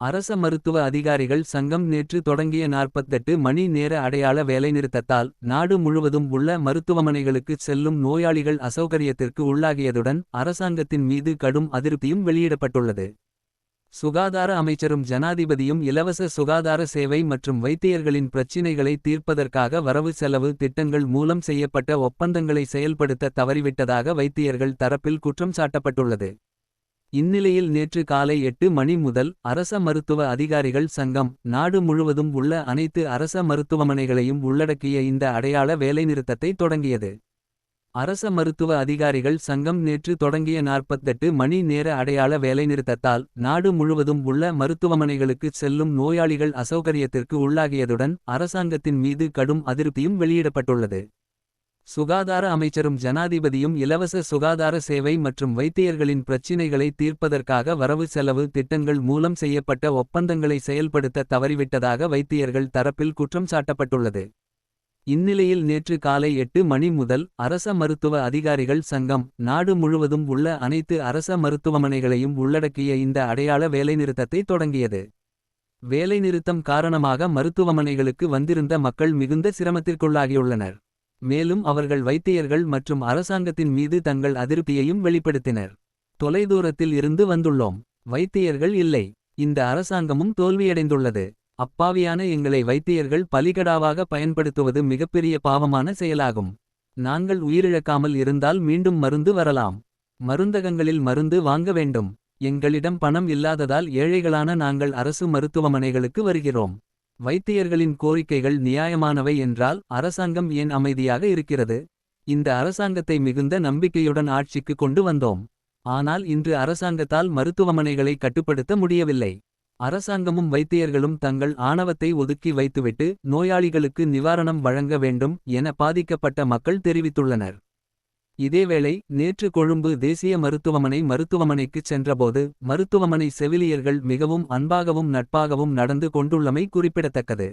அரச மருத்துவ அதிகாரிகள் சங்கம் நேற்று தொடங்கிய 48 மணி நேர அடையாள வேலைநிறுத்தத்தால் நாடு முழுவதும் உள்ள மருத்துவமனைகளுக்கு செல்லும் நோயாளிகள் அசௌகரியத்திற்கு உள்ளாகியதுடன் அரசாங்கத்தின் மீது கடும் அதிருப்தியும் வெளியிடப்பட்டுள்ளது. சுகாதார அமைச்சரும் ஜனாதிபதியும் இலவச சுகாதார சேவை மற்றும் வைத்தியர்களின் பிரச்சினைகளை தீர்ப்பதற்காக வரவு செலவு திட்டங்கள் மூலம் செய்யப்பட்ட ஒப்பந்தங்களை செயல்படுத்த தவறிவிட்டதாக வைத்தியர்கள் தரப்பில் குற்றம் சாட்டப்பட்டுள்ளது. இந்நிலையில் நேற்று காலை எட்டு மணி முதல் அரச மருத்துவ அதிகாரிகள் சங்கம் நாடு முழுவதும் உள்ள அனைத்து அரச மருத்துவமனைகளையும் உள்ளடக்கிய இந்த அடையாள வேலைநிறுத்தத்தை தொடங்கியது. அரச மருத்துவ அதிகாரிகள் சங்கம் நேற்று தொடங்கிய 48 மணி நேர அடையாள வேலைநிறுத்தத்தால் நாடு முழுவதும் உள்ள மருத்துவமனைகளுக்குச் செல்லும் நோயாளிகள் அசௌகரியத்திற்கு உள்ளாகியதுடன் அரசாங்கத்தின் மீது கடும் அதிருப்தியும் வெளியிடப்பட்டுள்ளது. சுகாதார அமைச்சரும் ஜனாதிபதியும் இலவச சுகாதார சேவை மற்றும் வைத்தியர்களின் பிரச்சினைகளை தீர்ப்பதற்காக வரவு செலவு திட்டங்கள் மூலம் செய்யப்பட்ட ஒப்பந்தங்களை செயல்படுத்த தவறிவிட்டதாக வைத்தியர்கள் தரப்பில் குற்றம் சாட்டப்பட்டுள்ளது. இந்நிலையில் நேற்று காலை எட்டு மணி முதல் அரச மருத்துவ அதிகாரிகள் சங்கம் நாடு முழுவதும் உள்ள அனைத்து அரச மருத்துவமனைகளையும் உள்ளடக்கிய இந்த அடையாள வேலைநிறுத்தத்தை தொடங்கியது. வேலைநிறுத்தம் காரணமாக மருத்துவமனைகளுக்கு வந்திருந்த மக்கள் மிகுந்த சிரமத்திற்குள்ளாகியுள்ளனர். மேலும் அவர்கள் வைத்தியர்கள் மற்றும் அரசாங்கத்தின் மீது தங்கள் அதிருப்தியையும் வெளிப்படுத்தினர். தொலைதூரத்தில் இருந்து வந்துள்ளோம். வைத்தியர்கள் இல்லை. இந்த அரசாங்கமும் தோல்வியடைந்துள்ளது. அப்பாவியான எங்களை வைத்தியர்கள் பலிகடாவாக பயன்படுத்துவது மிகப்பெரிய பாவமான செயலாகும். நாங்கள் உயிரிழக்காமல் இருந்தால் மீண்டும் மருந்து வரலாம். மருந்தகங்களில் மருந்து வாங்க வேண்டும். எங்களிடம் பணம் இல்லாததால் ஏழைகளான நாங்கள் அரசு மருத்துவமனைகளுக்கு வருகிறோம். வைத்தியர்களின் கோரிக்கைகள் நியாயமானவை என்றால் அரசாங்கம் ஏன் அமைதியாக இருக்கிறது. இந்த அரசாங்கத்தை மிகுந்த நம்பிக்கையுடன் ஆட்சிக்கு கொண்டு வந்தோம். ஆனால் இன்று அரசாங்கத்தால் மருத்துவமனைகளை கட்டுப்படுத்த முடியவில்லை. அரசாங்கமும் வைத்தியர்களும் தங்கள் ஆணவத்தை ஒதுக்கி வைத்துவிட்டு நோயாளிகளுக்கு நிவாரணம் வழங்க வேண்டும் என பாதிக்கப்பட்ட மக்கள் தெரிவித்துள்ளனர். இதேவேளை நேற்று கொழும்பு தேசிய மருத்துவமனை மருத்துவமனைக்குச் சென்றபோது மருத்துவமனை செவிலியர்கள் மிகவும் அன்பாகவும் நட்பாகவும் நடந்து கொண்டுள்ளமை குறிப்பிடத்தக்கது.